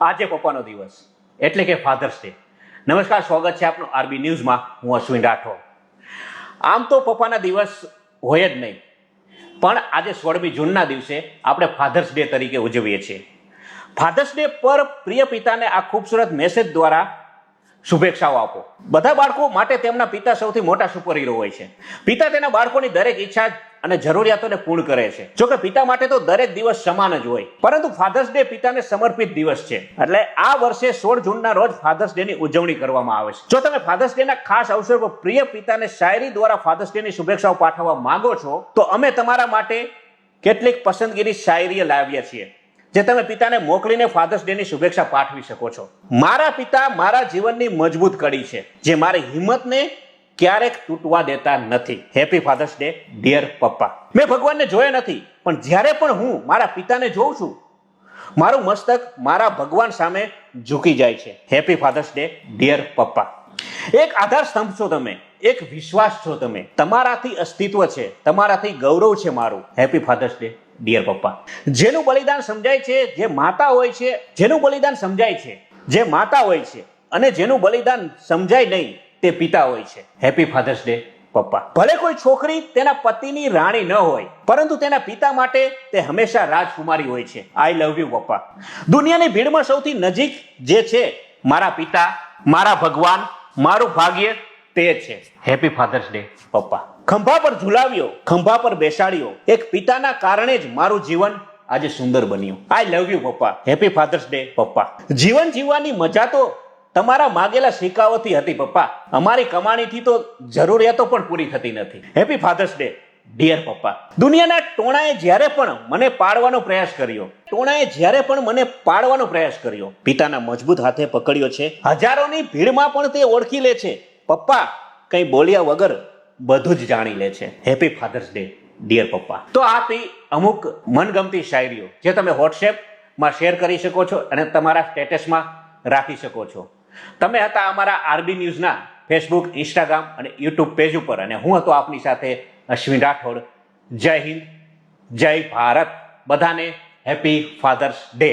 આજે પપ્પાનો દિવસ. એટલે કે ફાધર્સ ડે નમસ્કાર, સ્વાગત છે આપનું આરબી ન્યૂઝમાં. હું અશ્વિન રાઠોડ. આમ તો પપ્પાના દિવસ હોય જ નહીં. પણ આજે સોળમી જૂનના દિવસે આપણે ફાધર્સ ડે તરીકે ઉજવીએ છીએ. ફાધર્સ ડે પર પ્રિય પિતાને આ ખૂબસૂરત મેસેજ દ્વારા શુભેચ્છાઓ આપો. બધા બાળકો માટે તેમના પિતા સૌથી મોટા સુપર હીરો હોય છે. પિતા તેના બાળકોની દરેક ઈચ્છા અને જરૂરિયાતોને પૂર્ણ કરે છે. જો કે પિતા માટે તો દરેક દિવસ સમાન જ હોય. પરંતુ ફાધર્સ ડે પિતાને સમર્પિત દિવસ છે. એટલે આ વર્ષે સોળ જૂનના રોજ ફાધર્સ ડે ની ઉજવણી કરવામાં આવે છે. જો તમે ફાધર્સ ડે ના ખાસ અવસર પર પ્રિય પિતાને શાયરી દ્વારા ફાધર્સ ડે ની શુભેચ્છાઓ પાઠવવા માંગો છો, તો અમે તમારા માટે કેટલીક પસંદગીની શાયરી લાવ્યા છીએ. જે તમે પિતાને મોકલીને ફાધર્સ ડે ની શુભેચ્છા પાઠવી શકો છો. મારા પિતા મારા જીવનની મજબૂત કડી છે, જે મારી હિંમતને ક્યારેક તૂટવા દેતા નથી. હેપી ફાધર્સ ડે ડિયર પપ્પા. મેં ભગવાનને જોયા નથી, પણ જ્યારે પણ હું મારા પિતાને જોઉં છું, મારું મસ્તક મારા ભગવાન સામે ઝૂકી જાય છે. હેપી ફાધર્સ ડે ડિયર પપ્પા. એક આધાર સ્તંભ છો તમે, એક વિશ્વાસ છો તમે. તમારાથી અસ્તિત્વ છે, તમારાથી ગૌરવ છે મારું. હેપી ફાધર્સ ડે ડિયર પપ્પા જેનું બલિદાન સમજાય છે, જે માતા હોય છે, જેનું બલિદાન સમજાય છે, જે માતા હોય છે, અને જેનું બલિદાન સમજાય નહીં, તે પિતા હોય છે. હેપી ફાધર્સ ડે પપ્પા ભલે કોઈ છોકરી તેના પતિની રાણી ન હોય, પરંતુ તેના પિતા માટે તે હંમેશા રાજકુમારી હોય છે. આઈ લવ યુ પપ્પા દુનિયાની ભીડમાં સૌથી નજીક જે છે, મારા પિતા, મારા ભગવાન, મારું ભાગ્ય તે છે. હેપી ફાધર્સ ડે પપ્પા. ખંભા પર ઝુલાવ્યો ખંભા પર બેસાડ્યો. એક પિતાના કારણે જ મારું જીવન આજે સુંદર બન્યું. I love you papa. Happy father's day papa. જીવન જીવવાની મજા તો તમારા માગેલા સિક્કાઓથી હતી પપ્પા. અમારી કમાણીથી તો જરૂરિયાતો પણ પૂરી થતી નથી. હેપી ફાધર્સ ડે ડિયર પપ્પા. દુનિયાના ટોણાએ જ્યારે પણ મને પાડવાનો પ્રયાસ કર્યો ટોણાએ જ્યારે પણ મને પાડવાનો પ્રયાસ કર્યો પિતાના મજબૂત હાથે પકડ્યો છે હજારોની ભીડમાં પણ તે ઓળખી લે છે. પપ્પા, કંઈ બોલ્યા વગર બધું જ જાણી લે છે. હેપી ફાધર્સ ડે ડિયર પપ્પા. તો આ હતી અમુક મનગમતી શાયરીઓ, જે તમે વોટ્સએપમાં શેર કરી શકો છો અને તમારા સ્ટેટસમાં રાખી શકો છો. તમે હતા અમારા આરબી ન્યૂઝના ફેસબુક ઇન્સ્ટાગ્રામ અને યુટ્યુબ પેજ ઉપર અને હું હતો આપની સાથે અશ્વિન રાઠોડ. જય હિન્દ, જય ભારત. બધાને હેપી ફાધર્સ ડે